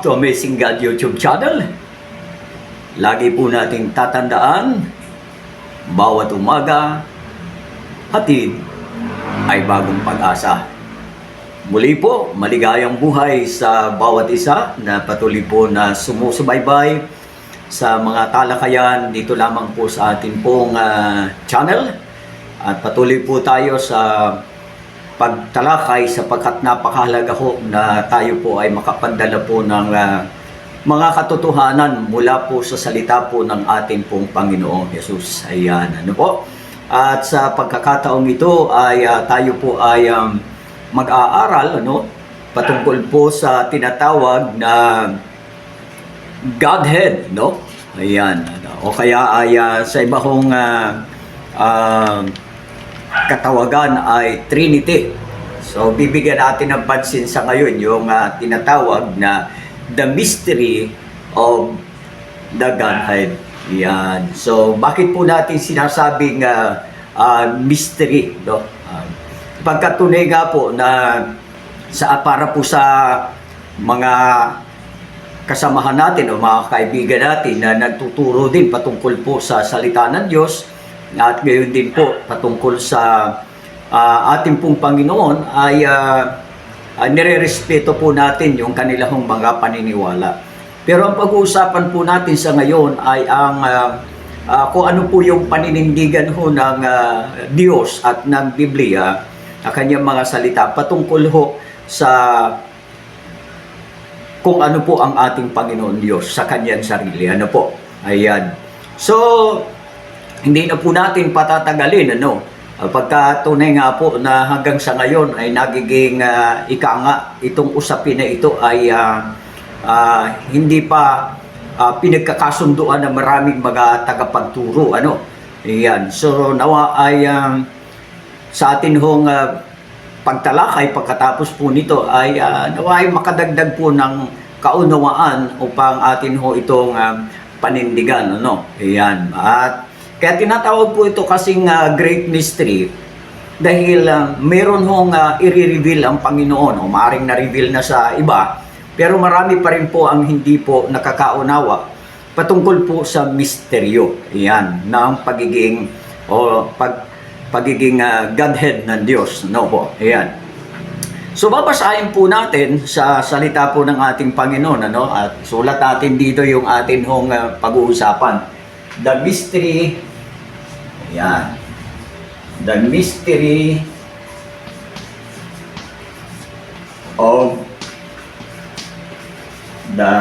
to Amazing God YouTube channel. Lagi po nating tatandaan, bawat umaga, hatid ay bagong pag-asa. Muli po, maligayang buhay sa bawat isa na patuloy po na sumusubaybay sa mga talakayan dito lamang po sa atin pong ah, channel. At patuloy po tayo sa pagtalakay sapagkat napakahalaga ho na tayo po ay makapadala po ng ah, mga katotohanan mula po sa salita po ng ating pong Panginoong Yesus. Ayan, ano po? At sa pagkakataong ito ay ah, tayo po ay um, mag-aaral ano patungkol po sa tinatawag na Godhead, no? Ayan. ano. O kaya ay ah, sa iba kong ah, ah, katawagan ay Trinity. So bibigyan natin ng pansin sa ngayon yung ah, tinatawag na the mystery of the Godhead. Yan. So bakit po natin sinasabing ah, ah, mystery, no? Ah, pagkatunay nga po na sa para po sa mga kasamahan natin o mga kaibigan natin na nagtuturo din patungkol po sa salita ng Diyos at gayon din po patungkol sa ah, ating pong Panginoon ay uh, nire-respeto po natin yung kanilang mga paniniwala. Pero ang pag-uusapan po natin sa ngayon ay ang ah, ah, kung ano po yung paninindigan ho ng ah, Diyos at ng Biblia, ang kanyang mga salita patungkol ho sa kung ano po ang ating Panginoon Diyos sa kanyang sarili. Ano po? Ayan. So, hindi na po natin patatagalin, ano? Uh, Pagka tunay nga po na hanggang sa ngayon ay nagiging uh, ika nga itong usapin na ito ay ah, ah, hindi pa ah, pinagkakasunduan ng maraming mga tagapagturo, ano? Ayan. So, nawa ay um, sa atin hong ah, pagtalakay pagkatapos po nito ay uh, naway makadagdag po ng kaunawaan upang atin ho itong ah, panindigan ano ayan at kaya tinatawag po ito kasing ah, great mystery dahil ah, meron hong ah, i-reveal ang Panginoon o maaring na-reveal na sa iba pero marami pa rin po ang hindi po nakakaunawa patungkol po sa misteryo ayan ng pagiging o pag pagiging ah, Godhead ng Diyos. No po. Ayan. So babasahin po natin sa salita po ng ating Panginoon ano at sulat natin dito yung atin hong ah, pag-uusapan. The mystery Ayan. The mystery of the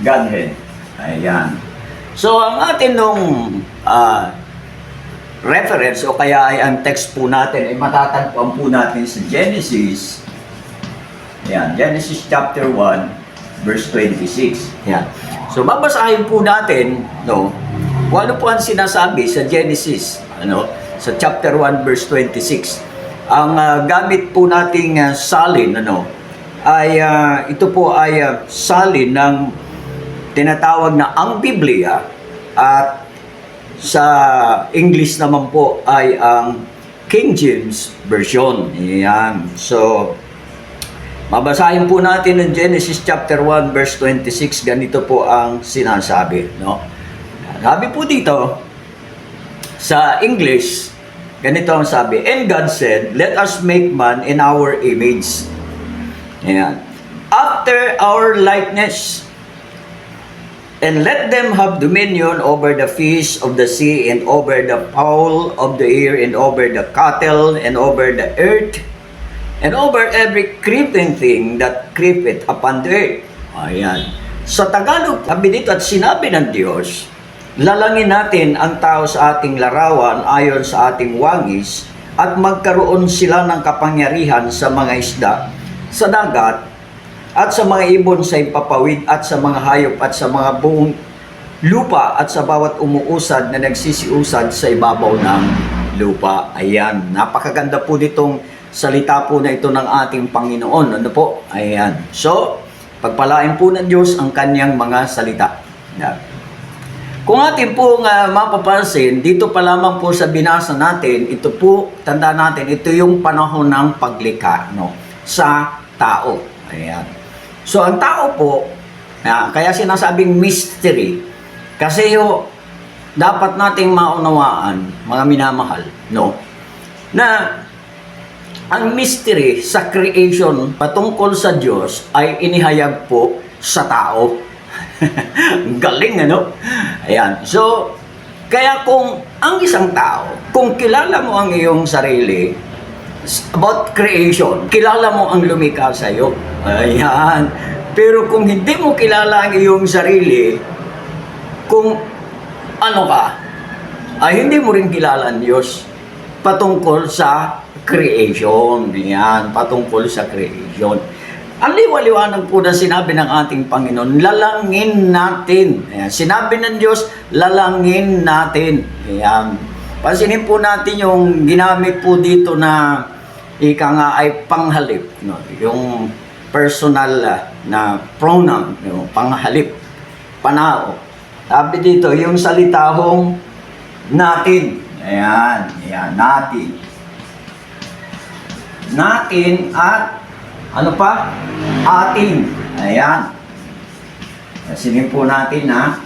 Godhead. Ayan. So ang atin nung ah, reference o kaya ay ang text po natin ay matatagpuan po natin sa Genesis. Yan, Genesis chapter 1 verse 26. Yan. So babasahin po natin no ano po ang sinasabi sa Genesis ano sa chapter 1 verse 26. Ang ah, gamit po nating ah, salin ano ay ah, ito po ay ah, salin ng tinatawag na ang Biblia at sa English naman po ay ang King James Version. Yan. So, mabasahin po natin ng Genesis chapter 1 verse 26. Ganito po ang sinasabi. No? Sabi po dito, sa English, ganito ang sabi, And God said, Let us make man in our image. Ayan. After our likeness, And let them have dominion over the fish of the sea, and over the fowl of the air, and over the cattle, and over the earth, and over every creeping thing that creepeth upon the earth. Ayan. Sa Tagalog, sabi dito at sinabi ng Diyos, lalangin natin ang tao sa ating larawan ayon sa ating wangis, at magkaroon sila ng kapangyarihan sa mga isda, sa dagat, at sa mga ibon sa ipapawid at sa mga hayop at sa mga buong lupa at sa bawat umuusad na nagsisiusad sa ibabaw ng lupa. Ayan, napakaganda po nitong salita po na ito ng ating Panginoon. Ano po? Ayan. So, pagpalain po ng Diyos ang kanyang mga salita. Yan. Kung atin po nga mapapansin, dito pa lamang po sa binasa natin, ito po, tanda natin, ito yung panahon ng paglikha. No? sa tao. Ayan. So, ang tao po, ah, kaya sinasabing mystery, kasi yo, dapat nating maunawaan, mga minamahal, no? Na ang mystery sa creation patungkol sa Diyos ay inihayag po sa tao. Galing ano? Ayan. So, kaya kung ang isang tao, kung kilala mo ang iyong sarili about creation, kilala mo ang lumikha sa iyo. Ayan. Pero kung hindi mo kilala ang iyong sarili, kung ano ka, ay hindi mo rin kilala ang Diyos patungkol sa creation. Yan, patungkol sa creation. Ang liwaliwanag po na sinabi ng ating Panginoon, lalangin natin. Ayan, sinabi ng Diyos, lalangin natin. Ayan. Pansinin po natin yung ginamit po dito na ika nga ay panghalip. No? Yung personal ah, na pronoun, yung panghalip, panao. Sabi dito, yung salitahong natin. Ayan, ayan, natin. Natin at ano pa? Atin. Ayan. Kasinin po natin na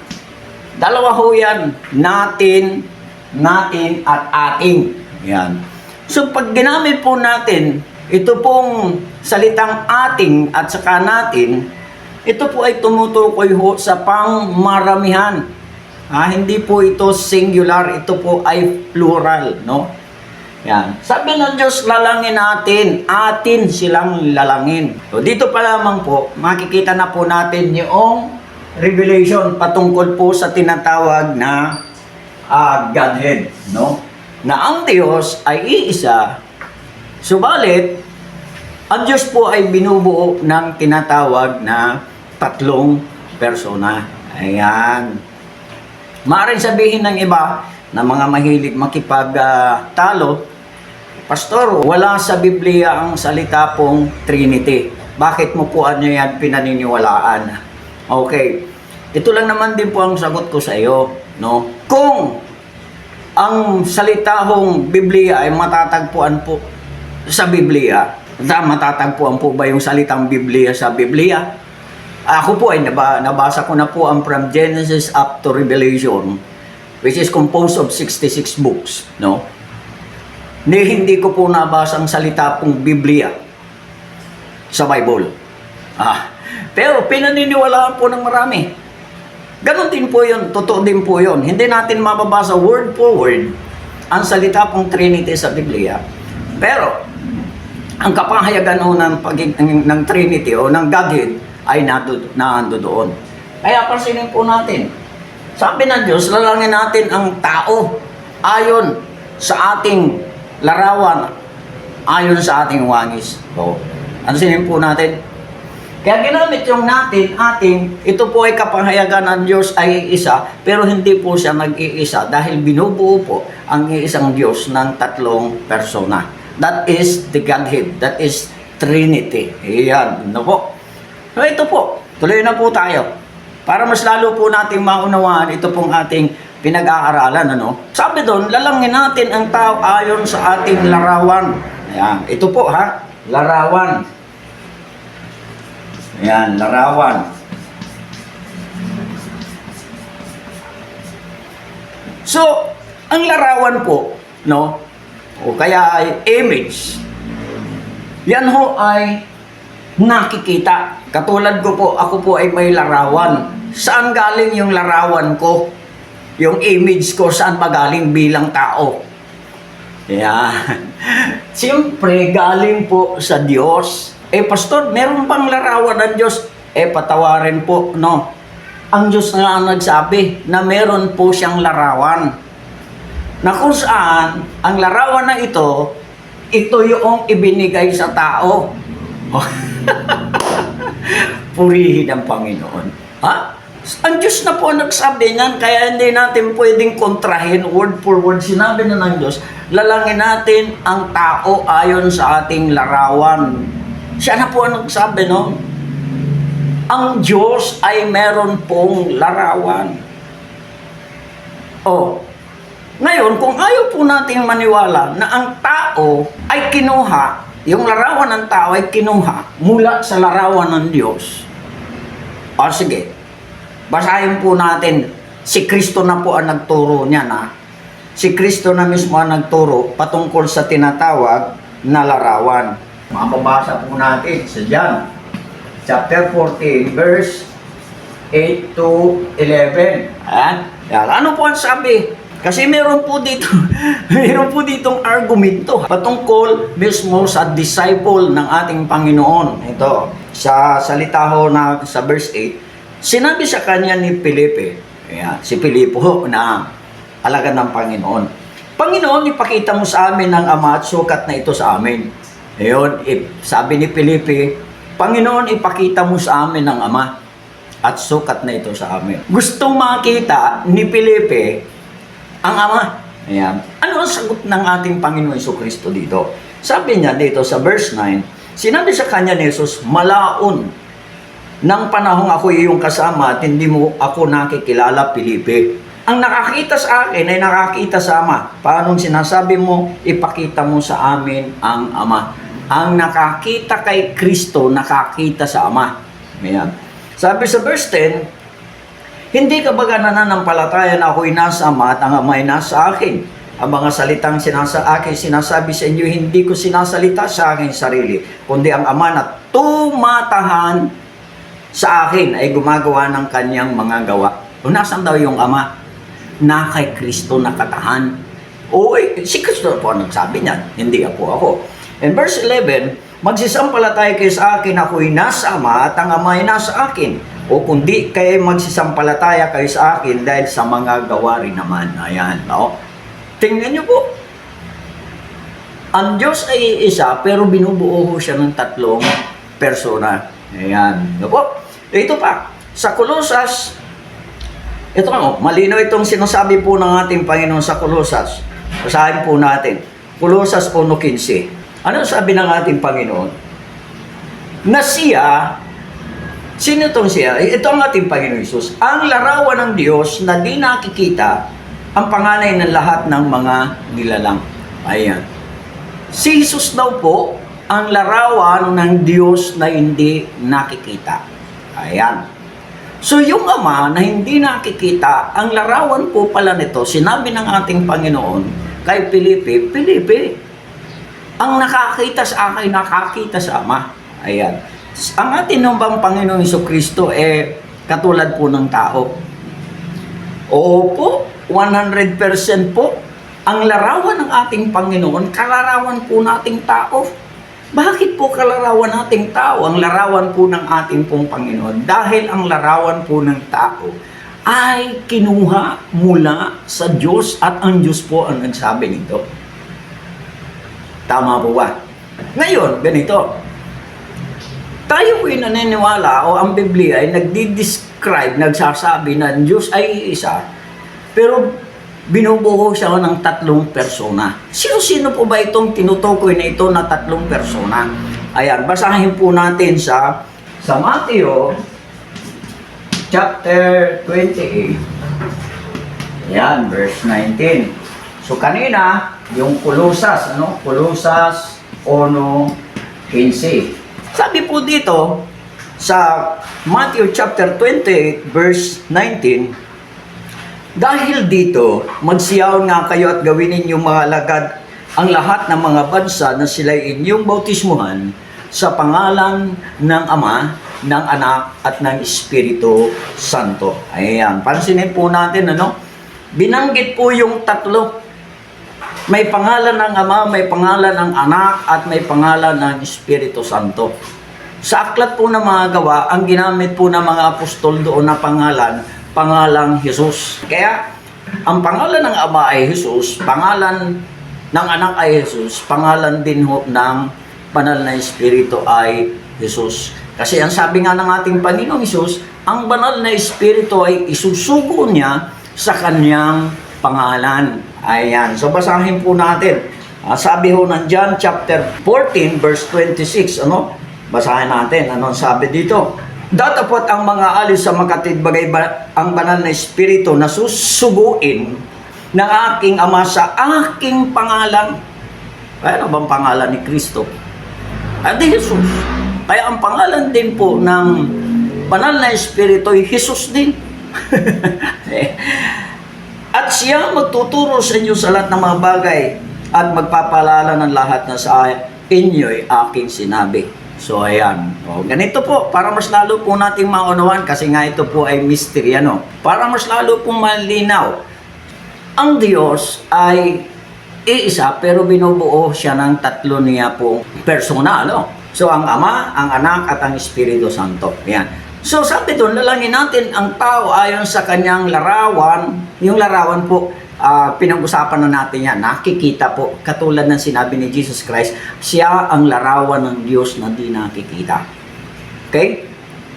dalawa ho yan. Natin, natin at ating. Ayan. So pag ginamit po natin, ito pong salitang ating at saka natin, ito po ay tumutukoy ho sa pangmaramihan. Ah, hindi po ito singular, ito po ay plural, no? Yan. Sabi ng Diyos, lalangin natin, atin silang lalangin. So, dito pa lamang po, makikita na po natin yung revelation patungkol po sa tinatawag na ah, Godhead, no? Na ang Diyos ay iisa, subalit, ang Diyos po ay binubuo ng tinatawag na tatlong persona. Ayan. Maaaring sabihin ng iba na mga mahilig makipagtalo, Pastor, wala sa Biblia ang salita pong Trinity. Bakit mo po ano yan pinaniniwalaan? Okay. Ito lang naman din po ang sagot ko sa iyo, no? Kung ang salita hong Biblia ay matatagpuan po sa Biblia, na matatagpuan po ba yung salitang Biblia sa Biblia? Ako po ay naba, nabasa ko na po ang from Genesis up to Revelation, which is composed of 66 books, no? Ni hindi ko po nabasa ang salita pong Biblia sa Bible. Ah, pero pinaniniwalaan po ng marami. Ganon din po yun, totoo din po yun. Hindi natin mababasa word for word ang salita pong Trinity sa Biblia. Pero, ang kapahayagan ho ng, ng, ng Trinity o ng Godhead ay nado, naando doon. Kaya pansinin po natin, sabi ng Diyos, lalangin natin ang tao ayon sa ating larawan, ayon sa ating wangis. So, ano sinin po natin? Kaya ginamit yung natin, ating, ito po ay kapahayagan ng Diyos ay isa, pero hindi po siya nag-iisa dahil binubuo po ang iisang Diyos ng tatlong persona. That is the Godhead. That is Trinity. Iyan. Ano po? So ito po. Tuloy na po tayo. Para mas lalo po nating maunawaan ito pong ating pinag-aaralan. Ano? Sabi doon, lalangin natin ang tao ayon sa ating larawan. Ayan. Ito po ha. Larawan. Ayan, larawan. So, ang larawan po, no? O kaya ay image. Yan ho ay nakikita. Katulad ko po, ako po ay may larawan. Saan galing yung larawan ko? Yung image ko, saan ba galing bilang tao? Yan. Siyempre, galing po sa Diyos. Eh, Pastor, meron bang larawan ng Diyos? Eh, patawarin po, no? Ang Diyos nga ang nagsabi na meron po siyang larawan. Na kung saan, ang larawan na ito, ito yung ibinigay sa tao. Purihin ang Panginoon. Ha? Ang Diyos na po nagsabi niyan, kaya hindi natin pwedeng kontrahin word for word. Sinabi na ng Diyos, lalangin natin ang tao ayon sa ating larawan. Siya na po ang nagsabi, no? Ang Diyos ay meron pong larawan. Oh, ngayon, kung ayaw po nating maniwala na ang tao ay kinuha yung larawan ng tao ay kinuha mula sa larawan ng Diyos. O sige, basahin po natin, si Kristo na po ang nagturo niya na. Si Kristo na mismo ang nagturo patungkol sa tinatawag na larawan. Mababasa po natin sa John, chapter 14, verse 8 to 11. Ayan. Yan. Ano po ang sabi? Kasi meron po dito, meron po ditong argumento patungkol mismo sa disciple ng ating Panginoon. Ito, sa salita ho na sa verse 8, sinabi sa kanya ni Felipe, ayan, si Filipo na alagad ng Panginoon. Panginoon, ipakita mo sa amin ang Ama at sukat na ito sa amin. Ayun, sabi ni Felipe, Panginoon, ipakita mo sa amin ang Ama at sukat na ito sa amin. Gustong makita ni Felipe ang Ama. Ayan. Ano ang sagot ng ating Panginoon Iso Kristo dito? Sabi niya dito sa verse 9, sinabi sa kanya ni Jesus, malaon ng panahong ako iyong kasama at hindi mo ako nakikilala, Felipe. Ang nakakita sa akin ay nakakita sa Ama. Paano sinasabi mo, ipakita mo sa amin ang Ama. Ang nakakita kay Kristo, nakakita sa Ama. Ayan. Sabi sa verse 10, hindi ka baga nananampalataya na ako'y nasa Ama at ang Ama ay nasa akin. Ang mga salitang sinasa akin, sinasabi sa inyo, hindi ko sinasalita sa aking sarili, kundi ang Ama na tumatahan sa akin ay gumagawa ng kanyang mga gawa. O nasan daw yung Ama? Na kay Kristo nakatahan. O eh, si Kristo po ang nagsabi niyan, hindi ako ako. In verse 11, magsisampalataya kayo sa akin, ako'y nasa Ama at ang Ama nasa akin. O kundi kayo magsisampalataya kayo sa akin dahil sa mga gawa rin naman. Ayan, no? Tingnan niyo po. Ang Diyos ay isa, pero binubuo siya ng tatlong persona. Ayan. No po? Ito pa, sa Kolosas, ito nga, oh, malinaw itong sinasabi po ng ating Panginoon sa Kolosas. Basahin po natin. Kolosas 1.15. Ano sabi ng ating Panginoon? Na siya, sino itong siya? Ito ang ating Panginoon Isus. Ang larawan ng Diyos na di nakikita ang panganay ng lahat ng mga nilalang. Ayan. Si Jesus daw po ang larawan ng Diyos na hindi nakikita. Ayan. So yung ama na hindi nakikita, ang larawan po pala nito, sinabi ng ating Panginoon kay Felipe, Felipe, ang nakakita sa akin, nakakita sa ama. Ayan. Ang ating bang Panginoong Iso Kristo eh katulad po ng tao. Opo, 100% po. Ang larawan ng ating Panginoon, kalarawan po nating tao. Bakit po kalarawan nating tao? Ang larawan po ng ating pong Panginoon. Dahil ang larawan po ng tao ay kinuha mula sa Diyos at ang Diyos po ang nagsabi nito. Tama po ba? Ngayon, ganito. Tayo po'y naniniwala o ang Biblia ay nagdi-describe, nagsasabi na ang Diyos ay isa, pero binubuo siya ng tatlong persona. Sino-sino po ba itong tinutukoy na ito na tatlong persona? Ayan, basahin po natin sa sa Mateo chapter 28. Ayan, verse 19. So kanina, yung Kolosas, ano? Kolosas 1.15. Sabi po dito, sa Matthew chapter 28 verse 19, dahil dito, magsiyaw nga kayo at gawin ninyong mga alagad ang lahat ng mga bansa na sila'y inyong bautismuhan sa pangalan ng Ama, ng Anak, at ng Espiritu Santo. Ayan, pansinin po natin, ano? Binanggit po yung tatlo. May pangalan ng Ama, may pangalan ng Anak, at may pangalan ng Espiritu Santo. Sa aklat po ng mga gawa, ang ginamit po ng mga apostol doon na pangalan, pangalang Jesus. Kaya, ang pangalan ng Ama ay Jesus, pangalan ng Anak ay Jesus, pangalan din ho ng Banal na Espiritu ay Jesus. Kasi ang sabi nga ng ating Panginoong Jesus, ang Banal na Espiritu ay isusugo niya sa kanyang pangalan. Ayan. So basahin po natin. Ah, sabi ho ng John chapter 14 verse 26, ano? Basahin natin. Anong sabi dito? Datapot ang mga alis sa makatid bagay ba, ang banal na espiritu na susuguin ng aking ama sa aking pangalan. Ano bang pangalan ni Kristo? at di Jesus. Kaya ang pangalan din po ng banal na espiritu ay Jesus din. at siya magtuturo sa inyo sa lahat ng mga bagay at magpapalala ng lahat na sa inyo'y aking sinabi. So ayan, o, ganito po, para mas lalo po nating maunawan kasi nga ito po ay mystery ano. Para mas lalo pong malinaw, ang Diyos ay iisa pero binubuo siya ng tatlo niya pong persona, ano? So ang Ama, ang Anak at ang Espiritu Santo. Yan. So sabi doon, lalangin natin ang tao ayon sa kanyang larawan. Yung larawan po, ah, pinag-usapan na natin yan. Nakikita po, katulad ng sinabi ni Jesus Christ, siya ang larawan ng Diyos na di nakikita. Okay?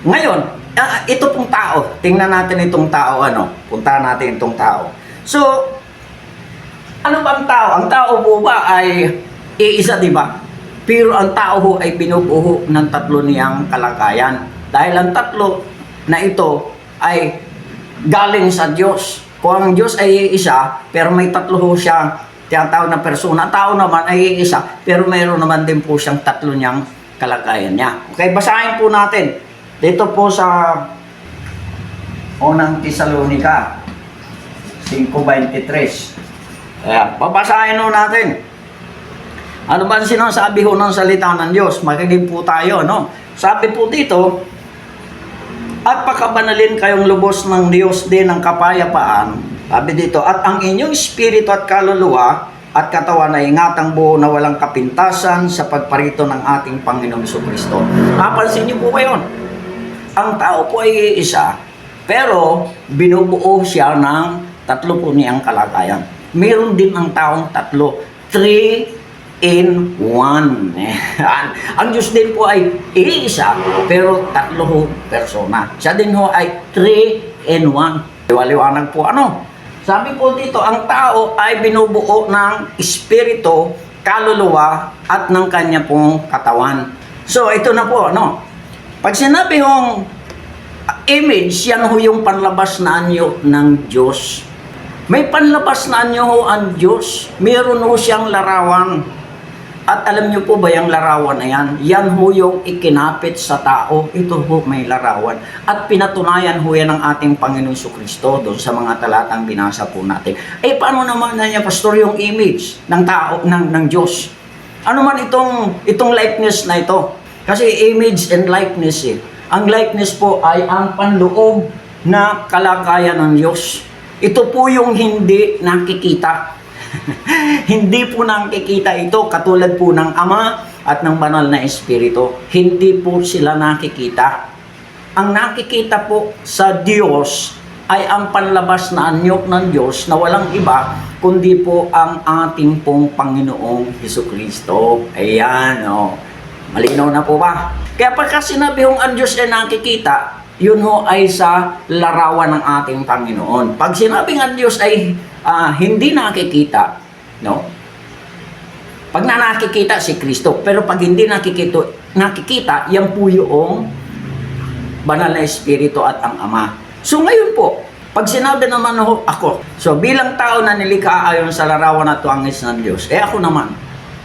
Ngayon, ah, ito pong tao, tingnan natin itong tao, ano? Puntahan natin itong tao. So, ano ba tao? Ang tao po ba ay iisa, di ba? Pero ang tao ho ay binubuo ng tatlo niyang kalagayan. Dahil ang tatlo na ito ay galing sa Diyos. Kung ang Diyos ay iisa, pero may tatlo ho siyang tinatawag na persona. Ang tao naman ay iisa, pero mayroon naman din po siyang tatlo niyang kalagayan niya. Okay, basahin po natin. Dito po sa unang Tesalonika 5.23. Ayan, babasahin ho natin. Ano ba sinasabi ho ng salita ng Diyos? Makinig po tayo, no? Sabi po dito, at pakabanalin kayong lubos ng Diyos din ng kapayapaan. Sabi dito, at ang inyong espiritu at kaluluwa at katawan ay ingatang buo na walang kapintasan sa pagparito ng ating Panginoong Kristo. Napansin niyo po ba yun? Ang tao po ay isa, pero binubuo siya ng tatlo po niyang kalagayan. Meron din ang taong tatlo. Three in one. Ang Diyos din po ay iisa, pero tatlo ho persona. Siya din ho ay three in one. Liwaliwanag po ano? Sabi po dito, ang tao ay binubuo ng espiritu, kaluluwa, at ng kanya pong katawan. So, ito na po, ano? Pag sinabi hong image, yan ho yung panlabas na anyo ng Diyos. May panlabas na anyo ho ang Diyos. Meron ho siyang larawan. At alam niyo po ba yung larawan na yan? Yan ho yung ikinapit sa tao. Ito ho may larawan. At pinatunayan ho yan ng ating Panginoon Kristo doon sa mga talatang binasa po natin. Eh paano naman na niya, Pastor, yung image ng tao, ng, ng Diyos? Ano man itong, itong likeness na ito? Kasi image and likeness eh. Ang likeness po ay ang panloob na kalagayan ng Diyos. Ito po yung hindi nakikita. hindi po nakikita ito katulad po ng Ama at ng banal na Espiritu. Hindi po sila nakikita. Ang nakikita po sa Diyos ay ang panlabas na anyok ng Diyos na walang iba kundi po ang ating pong Panginoong Heso Kristo. Ayan, oh. Malinaw na po ba? Kaya pagka sinabi hong ang Diyos ay nakikita, yun ho ay sa larawan ng ating Panginoon. Pag sinabing ang Diyos ay ah, hindi nakikita, no? Pag na nakikita si Kristo, pero pag hindi nakikita, nakikita, yan po yung banal na espiritu at ang Ama. So ngayon po, pag sinabi naman ho ako, so bilang tao na nilikha ayon sa larawan at tuangis ng Diyos, eh ako naman,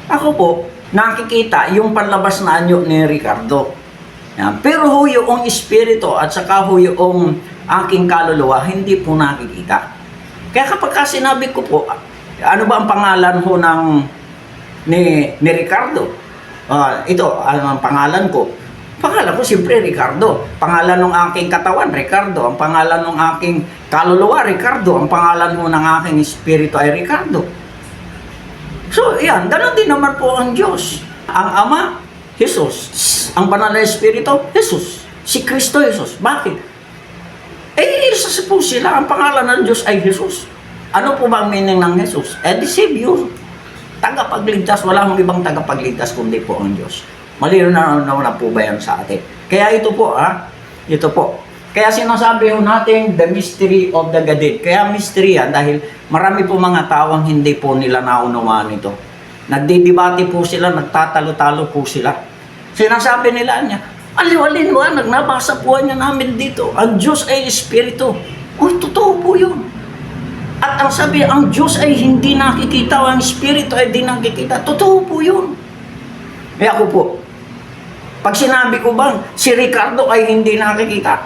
ako po, nakikita yung panlabas na anyo ni Ricardo. Yan. Pero ho yung espiritu at saka ho yung aking kaluluwa, hindi po nakikita. Kaya kapag ka sinabi ko po, ano ba ang pangalan ho ng ni, ni Ricardo? Ah, ito, ano ang pangalan ko? Pangalan ko siyempre Ricardo. Pangalan ng aking katawan, Ricardo. Ang pangalan ng aking kaluluwa, Ricardo. Ang pangalan mo ng aking espiritu ay Ricardo. So, yan. Ganon din naman po ang Diyos. Ang Ama, Jesus. Ang Banal na Espiritu, Jesus. Si Kristo Jesus. Bakit? Eh, isa po sila. Ang pangalan ng Diyos ay Jesus. Ano po ba ang meaning ng Jesus? Eh, the Savior. Tagapagligtas. Wala mong ibang tagapagligtas kundi po ang Diyos. Malino na na, po ba yan sa atin? Kaya ito po, ha? Ito po. Kaya sinasabi ho natin, the mystery of the Godhead. Kaya mystery yan dahil marami po mga tao ang hindi po nila naunawaan ito. Nagdidibati po sila, nagtatalo-talo po sila. Sinasabi nila niya, aliwalin mo, nagnabasa po niya namin dito. Ang Diyos ay Espiritu. Uy, totoo po yun. At ang sabi, ang Diyos ay hindi nakikita, o ang Espiritu ay hindi nakikita. Totoo po yun. Kaya ako po, Pag sinabi ko bang si Ricardo ay hindi nakikita,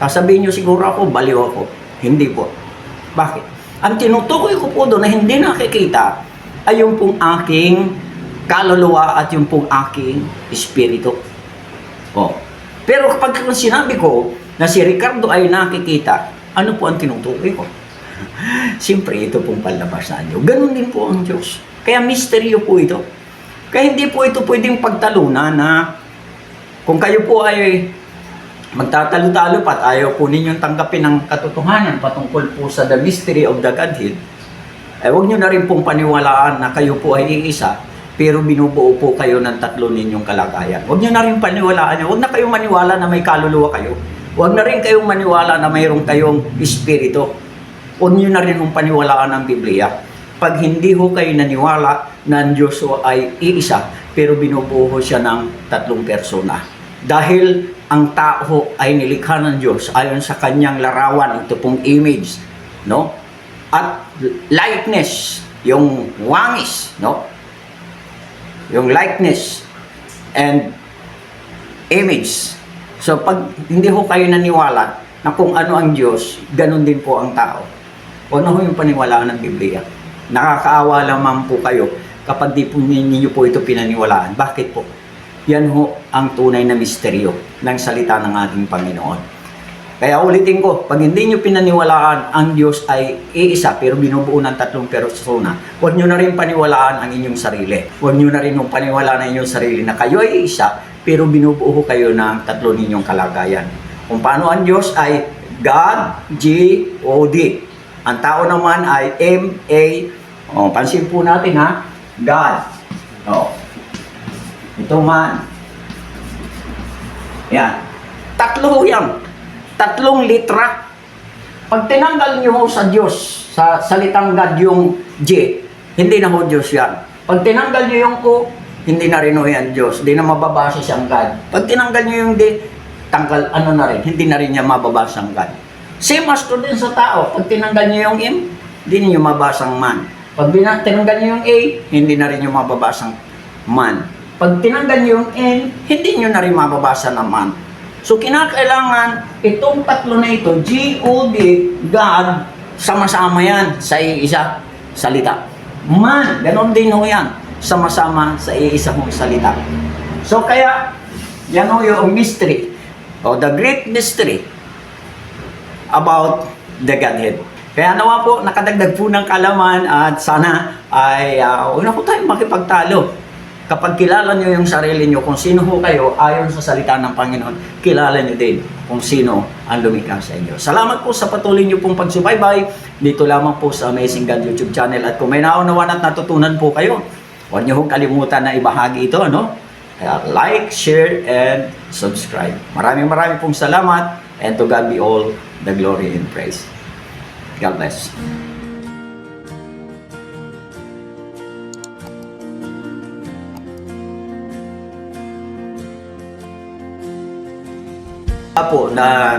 sasabihin nyo siguro ako, baliw ako. Hindi po. Bakit? Ang tinutukoy ko po doon na hindi nakikita ay yung pong aking kaluluwa at yung pong aking espiritu. Oh. Pero kapag sinabi ko na si Ricardo ay nakikita, ano po ang tinutukoy ko? Siyempre, ito pong palabasan nyo. Ganon din po ang Diyos. Kaya misteryo po ito. Kaya hindi po ito pwedeng pagtalunan na kung kayo po ay magtatalo-talo pa at ayaw po ninyong tanggapin ang katotohanan patungkol po sa the mystery of the Godhead, eh huwag nyo na rin pong paniwalaan na kayo po ay iisa, pero binubuo po kayo ng tatlo ninyong kalagayan. Huwag nyo na rin paniwalaan Huwag na kayong maniwala na may kaluluwa kayo. Huwag na rin kayong maniwala na mayroong kayong espiritu. Huwag nyo na rin pong paniwalaan ang Biblia. Pag hindi ho kayo naniwala na ang Diyos ay iisa, pero binubuo siya ng tatlong persona. Dahil ang tao ay nilikha ng Diyos ayon sa kanyang larawan, ito pong image, no? At likeness, yung wangis, no? Yung likeness and image. So pag hindi ho kayo naniwala na kung ano ang Diyos, ganun din po ang tao. O ano ho yung paniwalaan ng Biblia? Nakakaawa lamang po kayo kapag di po ninyo po ito pinaniwalaan. Bakit po? Yan ho ang tunay na misteryo ng salita ng ating Panginoon. Kaya ulitin ko, pag hindi nyo pinaniwalaan ang Diyos ay iisa pero binubuo ng tatlong persona, huwag nyo na rin paniwalaan ang inyong sarili. Huwag nyo na rin paniwalaan ang inyong sarili na kayo ay isa pero binubuo kayo ng tatlo ninyong kalagayan. Kung paano ang Diyos ay God, G-O-D. Ang tao naman ay M-A, oh, pansin po natin ha, God. Oh. Ito man. Yan. Tatlo yan. Tatlong litra. Pag tinanggal nyo ho sa Diyos, sa salitang God yung J, hindi na ho Diyos yan. Pag tinanggal nyo yung O, hindi na rin ho yan Diyos. Hindi na mababasa siyang God. Pag tinanggal nyo yung D, tanggal ano na rin, hindi na rin niya mababasa ang God. Same as to din sa tao. Pag tinanggal nyo yung M, hindi niyo mabasang man. Pag tinanggal nyo yung A, hindi na rin niyo mababasang man. Pag tinanggal nyo yung N, hindi nyo na rin mababasa na man. So, kinakailangan itong tatlo na ito, G-O-D, God, sama-sama yan sa iisa salita. Man, ganon din ho yan, sama-sama sa iisa mong salita. So, kaya, yan ho yung mystery, o the great mystery about the Godhead. Kaya nawa po, nakadagdag po ng kalaman at sana ay uh, una po tayo makipagtalo. Kapag kilala nyo yung sarili nyo, kung sino ho kayo, ayon sa salita ng Panginoon, kilala nyo din kung sino ang lumikha sa inyo. Salamat po sa patuloy nyo pong pagsubaybay dito lamang po sa Amazing God YouTube channel. At kung may naunawan at natutunan po kayo, huwag nyo hong kalimutan na ibahagi ito, ano? Kaya like, share, and subscribe. Maraming maraming pong salamat and to God be all the glory and praise. God bless. Po na